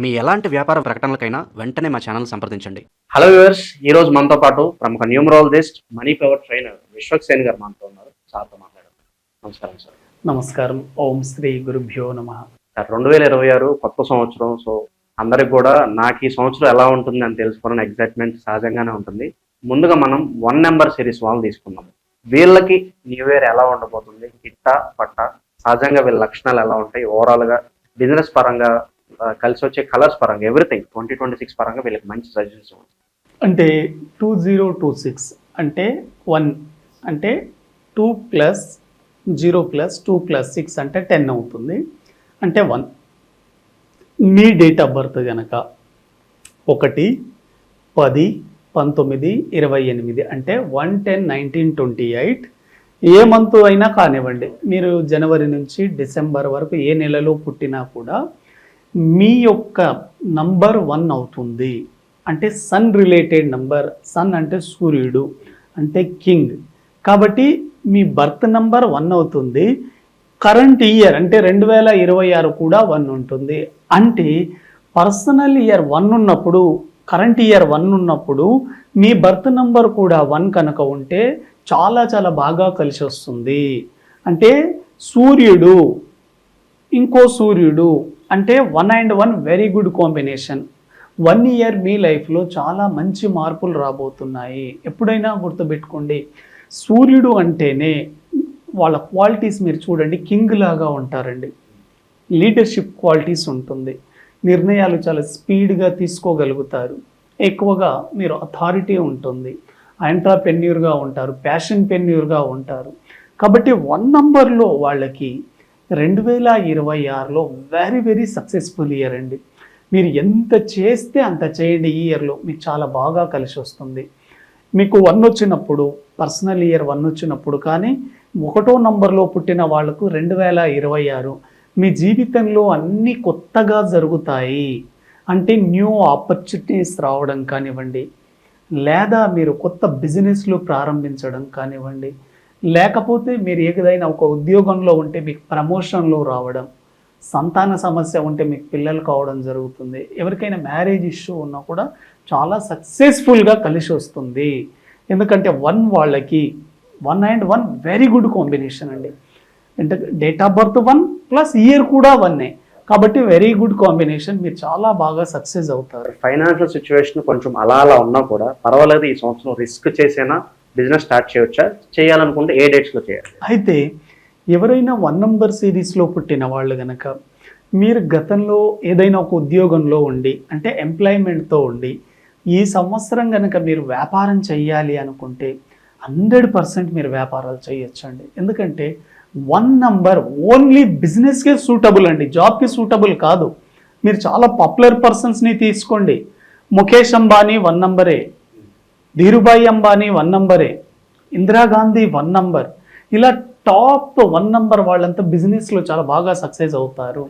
మీ ఎలాంటి వ్యాపార ప్రకటనలకైనా వెంటనే మా ఛానల్ సంప్రదించండి. హలో వ్యూవర్స్ ఈ రోజు మనతో పాటు ప్రముఖ numerologist money power trainer Vishwaksen garu మనతో ఉన్నారు. సార్తో మాట్లాడారు నమస్కారం సార్. నమస్కారం. ఓం శ్రీ గురుభ్యో నమ. సార్ రెండు వేల ఇరవై ఆరు కొత్త సంవత్సరం సో అందరికి కూడా నాకు ఈ సంవత్సరం ఎలా ఉంటుంది అని తెలుసుకోవాలని ఎగ్జైట్మెంట్ సహజంగానే ఉంటుంది. ముందుగా మనం వన్ నెంబర్ సిరీస్ వాళ్ళు తీసుకున్నాం వీళ్ళకి న్యూ ఇయర్ ఎలా ఉండబోతుంది? గిట్ట పట్ట సహజంగా వీళ్ళ లక్షణాలు ఎలా ఉంటాయి? ఓవరాల్గా బిజినెస్ పరంగా కలిసి వచ్చే కలర్స్ పరంగా ఎవ్రీథింగ్ ట్వంటీ ట్వంటీ సిక్స్ పరంగా వీళ్ళకి మంచి సజెషన్స్ అంటే టూ జీరో టూ సిక్స్ అంటే వన్ అంటే two plus zero plus two plus six అంటే టెన్ అవుతుంది. అంటే వన్ మీ డేట్ ఆఫ్ బర్త్ కనుక ఒకటి పది పంతొమ్మిది ఇరవై ఎనిమిది అంటే one ten nineteen twenty eight ఏ మంత్ అయినా కానివ్వండి మీరు జనవరి నుంచి డిసెంబర్ వరకు ఏ నెలలో పుట్టినా కూడా మీ యొక్క నంబర్ వన్ అవుతుంది. అంటే సన్ రిలేటెడ్ నంబర్ సన్ అంటే సూర్యుడు అంటే కింగ్. కాబట్టి మీ బర్త్ నంబర్ వన్ అవుతుంది. కరెంట్ ఇయర్ అంటే రెండు వేల ఇరవై ఆరు కూడా వన్ ఉంటుంది. అంటే పర్సనల్ ఇయర్ వన్ ఉన్నప్పుడు కరెంట్ ఇయర్ వన్ ఉన్నప్పుడు మీ బర్త్ నంబర్ కూడా వన్ కనుక ఉంటే చాలా చాలా బాగా కలిసి వస్తుంది. అంటే సూర్యుడు ఇంకో సూర్యుడు అంటే one and one very good combination one year మీ లైఫ్లో చాలా మంచి మార్పులు రాబోతున్నాయి. ఎప్పుడైనా గుర్తుపెట్టుకోండి సూర్యుడు అంటేనే వాళ్ళ క్వాలిటీస్ మీరు చూడండి కింగ్ లాగా ఉంటారండి. లీడర్షిప్ క్వాలిటీస్ ఉంటుంది. నిర్ణయాలు చాలా స్పీడ్గా తీసుకోగలుగుతారు. ఎక్కువగా మీరు అథారిటీ ఉంటుంది. ఎంట్రాపెన్యూర్గా ఉంటారు ప్యాషన్ పెన్యూర్గా ఉంటారు. కాబట్టి వన్ నంబర్లో వాళ్ళకి రెండు వేల ఇరవై ఆరులో వెరీ వెరీ సక్సెస్ఫుల్ ఇయర్ అండి. మీరు ఎంత చేస్తే అంత చేయండి ఈ ఇయర్లో మీకు చాలా బాగా కలిసి వస్తుంది. మీకు వన్ వచ్చినప్పుడు పర్సనల్ ఇయర్ వన్ వచ్చినప్పుడు కానీ ఒకటో నంబర్లో పుట్టిన వాళ్ళకు రెండు వేల ఇరవై ఆరు మీ జీవితంలో అన్నీ కొత్తగా జరుగుతాయి. అంటే న్యూ ఆపర్చునిటీస్ రావడం కానివ్వండి లేదా మీరు కొత్త బిజినెస్లు ప్రారంభించడం కానివ్వండి లేకపోతే మీరు ఏదైనా ఒక ఉద్యోగంలో ఉంటే మీకు ప్రమోషన్లో రావడం సంతాన సమస్య ఉంటే మీకు పిల్లలు కావడం జరుగుతుంది. ఎవరికైనా మ్యారేజ్ ఇష్యూ ఉన్నా కూడా చాలా సక్సెస్ఫుల్గా కలిసి వస్తుంది. ఎందుకంటే వన్ వాళ్ళకి one and one very good combination అండి. అంటే date of birth one plus year కూడా వన్నే. కాబట్టి వెరీ గుడ్ కాంబినేషన్ మీరు చాలా బాగా సక్సెస్ అవుతారు. ఫైనాన్షియల్ సిచ్యువేషన్ కొంచెం అలా అలా ఉన్నా కూడా పర్వాలేదు ఈ సంవత్సరం రిస్క్ చేసేనా? బిజినెస్ స్టార్ట్ చేయవచ్చా చేయాలనుకుంటే ఏ డేట్స్లో చేయాలి? అయితే ఎవరైనా వన్ నంబర్ సిరీస్లో పుట్టిన వాళ్ళు కనుక మీరు గతంలో ఏదైనా ఒక ఉద్యోగంలో ఉండి అంటే ఎంప్లాయ్మెంట్తో ఉండి ఈ సంవత్సరం కనుక మీరు వ్యాపారం చేయాలి అనుకుంటే హండ్రెడ్ పర్సెంట్ మీరు వ్యాపారాలు చేయొచ్చండి ఎందుకంటే వన్ నంబర్ ఓన్లీ బిజినెస్కే సూటబుల్ అండి. జాబ్కి సూటబుల్ కాదు. మీరు చాలా పాపులర్ పర్సన్స్ని తీసుకోండి. ముఖేష్ అంబానీ వన్ నంబరే. ధీరుభాయ్ అంబానీ వన్ నంబరే ఇందిరాగాంధీ వన్ నంబర్. ఇలా టాప్ వన్ నంబర్ వాళ్ళంతా బిజినెస్లో చాలా బాగా సక్సెస్ అవుతారు.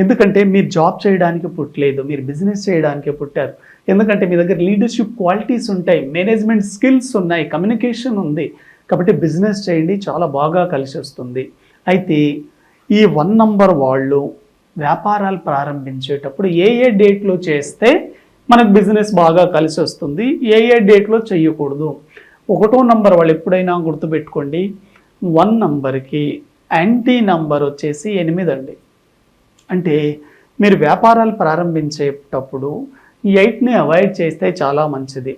ఎందుకంటే మీరు జాబ్ చేయడానికి పుట్టలేదు మీరు బిజినెస్ చేయడానికి పుట్టారు. ఎందుకంటే మీ దగ్గర లీడర్షిప్ క్వాలిటీస్ ఉంటాయి మేనేజ్మెంట్ స్కిల్స్ ఉన్నాయి కమ్యూనికేషన్ ఉంది. కాబట్టి బిజినెస్ చేయండి చాలా బాగా కలిసి వస్తుంది. అయితే ఈ వన్ నంబర్ వాళ్ళు వ్యాపారాలు ప్రారంభించేటప్పుడు ఏ ఏ డేట్లో చేస్తే మనకు బిజినెస్ బాగా కలిసి వస్తుంది. ఏ ఏ డేట్లో చేయకూడదు ఒకటో నంబర్ వాళ్ళు ఎప్పుడైనా గుర్తుపెట్టుకోండి. వన్ నంబర్కి యాంటీ నంబర్ వచ్చేసి ఎనిమిది అండి. అంటే మీరు వ్యాపారాలు ప్రారంభించేటప్పుడు ఎయిట్ని అవాయిడ్ చేస్తే చాలా మంచిది.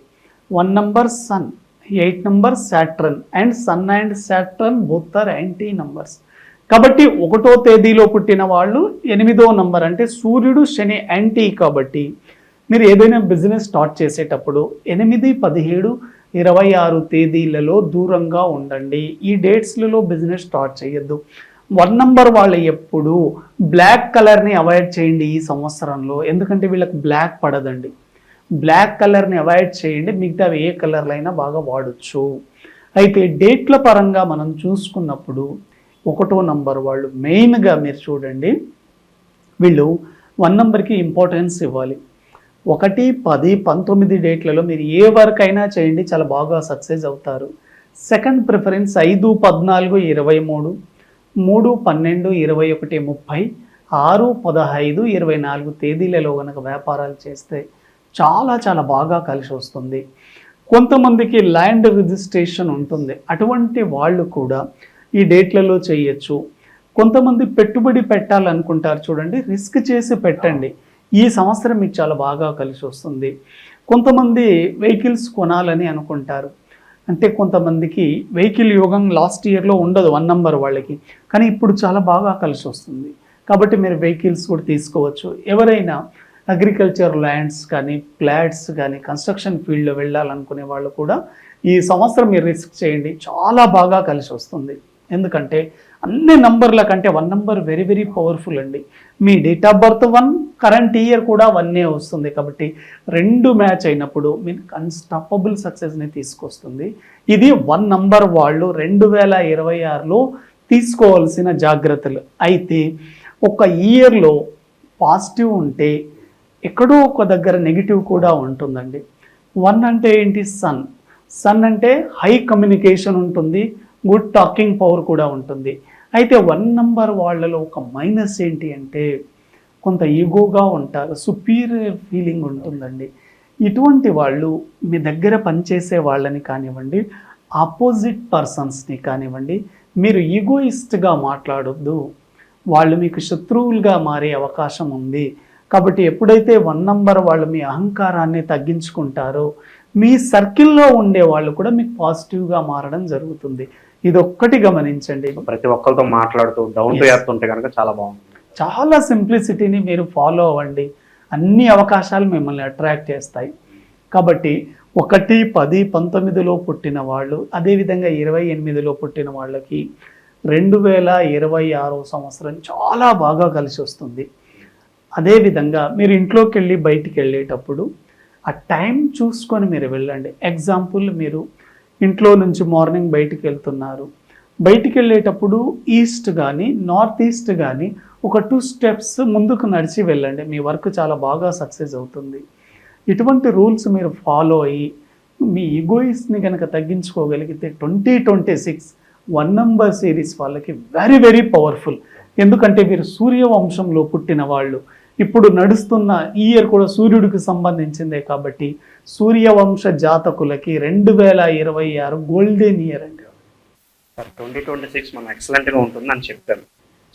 One number sun eight number Saturn and sun and Saturn both are anti numbers కాబట్టి ఒకటో తేదీలో పుట్టిన వాళ్ళు ఎనిమిదో నంబర్ అంటే సూర్యుడు శని యాంటీ కాబట్టి మీరు ఏదైనా బిజినెస్ స్టార్ట్ చేసేటప్పుడు ఎనిమిది పదిహేడు ఇరవై ఆరు తేదీలలో దూరంగా ఉండండి. ఈ డేట్స్లలో బిజినెస్ స్టార్ట్ చేయొద్దు. వన్ నంబర్ వాళ్ళు ఎప్పుడు బ్లాక్ కలర్ని అవాయిడ్ చేయండి ఈ సంవత్సరంలో. ఎందుకంటే వీళ్ళకి బ్లాక్ పడదండి. బ్లాక్ కలర్ని అవాయిడ్ చేయండి మిగతా ఏ కలర్లు అయినా బాగా వాడచ్చు. అయితే డేట్ల పరంగా మనం చూసుకున్నప్పుడు ఒకటో నంబర్ వాళ్ళు మెయిన్గా మీరు చూడండి వీళ్ళు వన్ నంబర్కి ఇంపార్టెన్స్ ఇవ్వాలి. ఒకటి పది పంతొమ్మిది డేట్లలో మీరు ఏ వర్క్ అయినా చేయండి చాలా బాగా సక్సెస్ అవుతారు. సెకండ్ ప్రిఫరెన్స్ ఐదు పద్నాలుగు ఇరవై మూడు మూడు పన్నెండు ఇరవై ఒకటి ముప్పై ఆరు పదహైదు ఇరవై నాలుగు తేదీలలో కనుక వ్యాపారాలు చేస్తే చాలా చాలా బాగా కలిసి వస్తుంది. కొంతమందికి ల్యాండ్ రిజిస్ట్రేషన్ ఉంటుంది. అటువంటి వాళ్ళు కూడా ఈ డేట్లలో చేయొచ్చు. కొంతమంది పెట్టుబడి పెట్టాలనుకుంటారు చూడండి రిస్క్ చేసి పెట్టండి. ఈ సంవత్సరం మీకు చాలా బాగా కలిసి వస్తుంది. కొంతమంది వెహికల్స్ కొనాలని అనుకుంటారు. అంటే కొంతమందికి వెహికల్ యోగం లాస్ట్ ఇయర్లో ఉండదు వన్ నంబర్ వాళ్ళకి. కానీ ఇప్పుడు చాలా బాగా కలిసి వస్తుంది. కాబట్టి మీరు వెహికల్స్ కూడా తీసుకోవచ్చు. ఎవరైనా అగ్రికల్చర్ ల్యాండ్స్ కానీ ఫ్లాట్స్ కానీ కన్స్ట్రక్షన్ ఫీల్డ్లో వెళ్ళాలనుకునే వాళ్ళు కూడా ఈ సంవత్సరం మీరు రిస్క్ చేయండి. చాలా బాగా కలిసి వస్తుంది. ఎందుకంటే అన్ని నంబర్ల కంటే one number very very powerful అండి. మీ date of birth one current year కూడా వన్నే వస్తుంది కాబట్టి రెండు మ్యాచ్ అయినప్పుడు మీకు అన్స్టాపబుల్ సక్సెస్ని తీసుకొస్తుంది. ఇది వన్ నంబర్ వాళ్ళు రెండు వేల ఇరవై ఆరులో తీసుకోవాల్సిన జాగ్రత్తలు. అయితే ఒక ఇయర్లో పాజిటివ్ ఉంటే ఎక్కడో ఒక దగ్గర నెగిటివ్ కూడా ఉంటుందండి. వన్ అంటే ఏంటి? సన్ సన్ అంటే హై కమ్యూనికేషన్ ఉంటుంది గుడ్ టాకింగ్ పవర్ కూడా ఉంటుంది. అయితే వన్ నంబర్ వాళ్ళలో ఒక మైనస్ ఏంటి అంటే కొంత ఈగోగా ఉంటారు సుపీరియర్ ఫీలింగ్ ఉంటుందండి. ఇటువంటి వాళ్ళు మీ దగ్గర పనిచేసే వాళ్ళని కానివ్వండి ఆపోజిట్ పర్సన్స్ని కానివ్వండి మీరు ఈగోయిస్ట్గా మాట్లాడొద్దు. వాళ్ళు మీకు శత్రువులుగా మారే అవకాశం ఉంది. కాబట్టి ఎప్పుడైతే వన్ నంబర్ వాళ్ళు మీ అహంకారాన్ని తగ్గించుకుంటారో మీ సర్కిల్లో ఉండే వాళ్ళు కూడా మీకు పాజిటివ్గా మారడం జరుగుతుంది. ఇది ఒక్కటి గమనించండి. ప్రతి ఒక్కరితో మాట్లాడుతూ డౌన్ టు. ఎర్త్ ఉంటే కనుక చాలా బాగుంటుంది. చాలా సింప్లిసిటీని మీరు ఫాలో అవ్వండి. అన్ని అవకాశాలు మిమ్మల్ని అట్రాక్ట్ చేస్తాయి. కాబట్టి ఒకటి పది పంతొమ్మిదిలో పుట్టిన వాళ్ళు అదేవిధంగా ఇరవై ఎనిమిదిలో పుట్టిన వాళ్ళకి రెండు వేల ఇరవై ఆరో సంవత్సరం చాలా బాగా కలిసి వస్తుంది. అదేవిధంగా మీరు ఇంట్లోకి వెళ్ళి బయటికి వెళ్ళేటప్పుడు ఆ టైం చూసుకొని మీరు వెళ్ళండి. ఎగ్జాంపుల్ మీరు ఇంట్లో నుంచి మార్నింగ్ బయటికి వెళ్తున్నారు. బయటికి వెళ్ళేటప్పుడు ఈస్ట్ కానీ నార్త్ ఈస్ట్ కానీ ఒక టూ స్టెప్స్ ముందుకు నడిచి వెళ్ళండి. మీ వర్క్ చాలా బాగా సక్సెస్ అవుతుంది. ఇటువంటి రూల్స్ మీరు ఫాలో అయ్యి మీ ఈగోయిస్ని కనుక తగ్గించుకోగలిగితే twenty twenty six one number series వాళ్ళకి వెరీ వెరీ పవర్ఫుల్ ఎందుకంటే మీరు సూర్యవంశంలో పుట్టిన వాళ్ళు. ఇప్పుడు నడుస్తున్న ఈ ఇయర్ కూడా సూర్యుడికి సంబంధించిందే కాబట్టి సూర్యవంశ జాతకులకి రెండు వేల ఇరవై ఆరు గోల్డెన్ ఇయర్ అండి. సార్ ట్వంటీ ట్వంటీ సిక్స్ మనం ఎక్సలెంట్గా ఉంటుందని ఉంటుంది అని చెప్పాను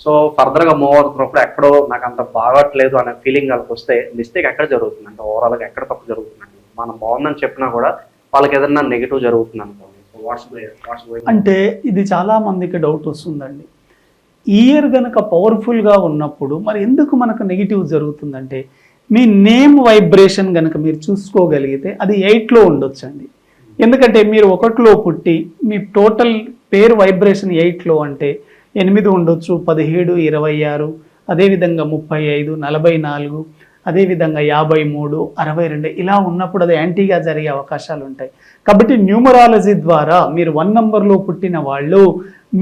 సో ఫర్దర్గా మూవ్ అవుతున్నప్పుడు ఎక్కడో నాకు అంత బాగట్లేదు అనే ఫీలింగ్ వాళ్ళకి వస్తే మిస్టేక్ ఎక్కడ జరుగుతుంది? అంటే ఓవరాల్గా ఎక్కడ తప్పు జరుగుతుంది మనం బాగుందని చెప్పినా కూడా వాళ్ళకి ఏదైనా నెగిటివ్ జరుగుతుంది అనుకోండి. సో వాట్స్ వాట్స్ అంటే ఇది చాలా మందికి డౌట్ వస్తుందండి. ఇయర్ కనుక పవర్ఫుల్గా ఉన్నప్పుడు మరి ఎందుకు మనకు నెగిటివ్ జరుగుతుందంటే మీ నేమ్ వైబ్రేషన్ కనుక మీరు చూసుకోగలిగితే అది ఎయిట్లో ఉండొచ్చండి. ఎందుకంటే మీరు ఒకటిలో పుట్టి మీ టోటల్ పేరు వైబ్రేషన్ ఎయిట్లో అంటే ఎనిమిది ఉండొచ్చు పదిహేడు ఇరవై ఆరు అదేవిధంగా ముప్పై ఐదు నలభై నాలుగు అదేవిధంగా యాభై మూడు అరవై రెండు ఇలా ఉన్నప్పుడు అది యాంటీగా జరిగే అవకాశాలు ఉంటాయి. కాబట్టి న్యూమరాలజీ ద్వారా మీరు వన్ నంబర్లో పుట్టిన వాళ్ళు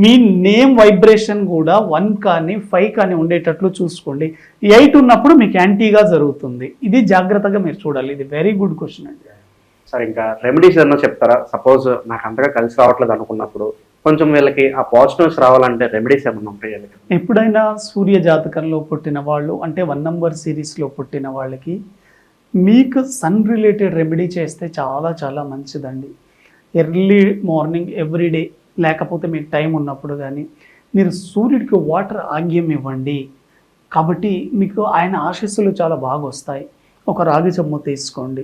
మీ నేమ్ వైబ్రేషన్ కూడా వన్ కానీ ఫైవ్ కానీ ఉండేటట్లు చూసుకోండి. ఎయిట్ ఉన్నప్పుడు మీకు యాంటీగా జరుగుతుంది. ఇది జాగ్రత్తగా మీరు చూడాలి. ఇది వెరీ గుడ్ క్వశ్చన్ అండి. సరే ఇంకా రెమెడీస్ ఏమన్నా చెప్తారా? సపోజ్ నాకు అంతగా కలిసి రావట్లేదు అనుకున్నప్పుడు కొంచెం వీళ్ళకి ఆ పాజిటివ్స్ రావాలంటే రెమెడీస్ ఏమన్నా ఉంటాయి ఎప్పుడైనా సూర్య జాతకంలో పుట్టిన వాళ్ళు అంటే వన్ నంబర్ సిరీస్లో పుట్టిన వాళ్ళకి మీకు సన్ రిలేటెడ్ రెమెడీ చేస్తే చాలా చాలా మంచిదండి. ఎర్లీ మార్నింగ్ ఎవ్రీడే లేకపోతే మీకు టైం ఉన్నప్పుడు కానీ మీరు సూర్యుడికి వాటర్ ఆగ్యం ఇవ్వండి. కాబట్టి మీకు ఆయన ఆశీస్సులు చాలా బాగా వస్తాయి. ఒక రాగి చెమ్ము తీసుకోండి.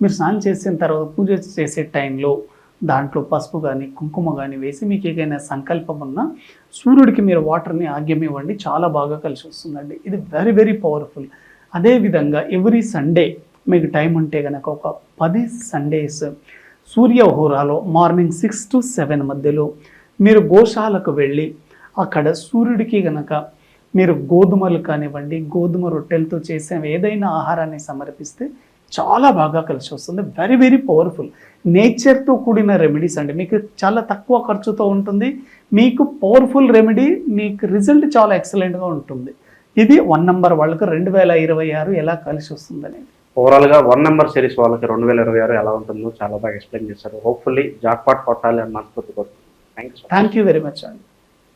మీరు స్నానం చేసిన తర్వాత పూజ చేసే టైంలో దాంట్లో పసుపు కానీ కుంకుమ కానీ వేసి మీకు ఏదైనా సంకల్పం ఉన్నా సూర్యుడికి మీరు వాటర్ని ఆగ్యం ఇవ్వండి చాలా బాగా కలిసి వస్తుందండి. ఇది వెరీ వెరీ పవర్ఫుల్ అదేవిధంగా ఎవ్రీ సండే మీకు టైం ఉంటే కనుక ఒక పది సండేస్ సూర్య హోరాలో మార్నింగ్ సిక్స్ టు సెవెన్ మధ్యలో మీరు గోశాలకు వెళ్ళి అక్కడ సూర్యుడికి గనక మీరు గోధుమలు కానివ్వండి గోధుమ రొట్టెలతో చేసే ఏదైనా ఆహారాన్ని సమర్పిస్తే చాలా బాగా కలిసి వస్తుంది. వెరీ వెరీ పవర్ఫుల్ నేచర్తో కూడిన రెమెడీస్ అండి. మీకు చాలా తక్కువ ఖర్చుతో ఉంటుంది. మీకు పవర్ఫుల్ రెమెడీ మీకు రిజల్ట్ చాలా ఎక్సలెంట్గా ఉంటుంది. ఇది వన్ నంబర్ వాళ్ళకి రెండు వేల ఇరవై ఆరు ఎలా కలిసి వస్తుందని ఓవరాల్గా వన్ నెంబర్ సిరీస్ వాళ్ళకి రెండు వేల ఇరవై ఆరు ఎలా ఉంటుందో చాలా బాగా ఎక్స్ప్లెయిన్ చేశారు. హోప్ఫుల్లీ జాక్ పాట్ కొట్టాలి అని మనస్ఫూర్తి you thank you very much అండి.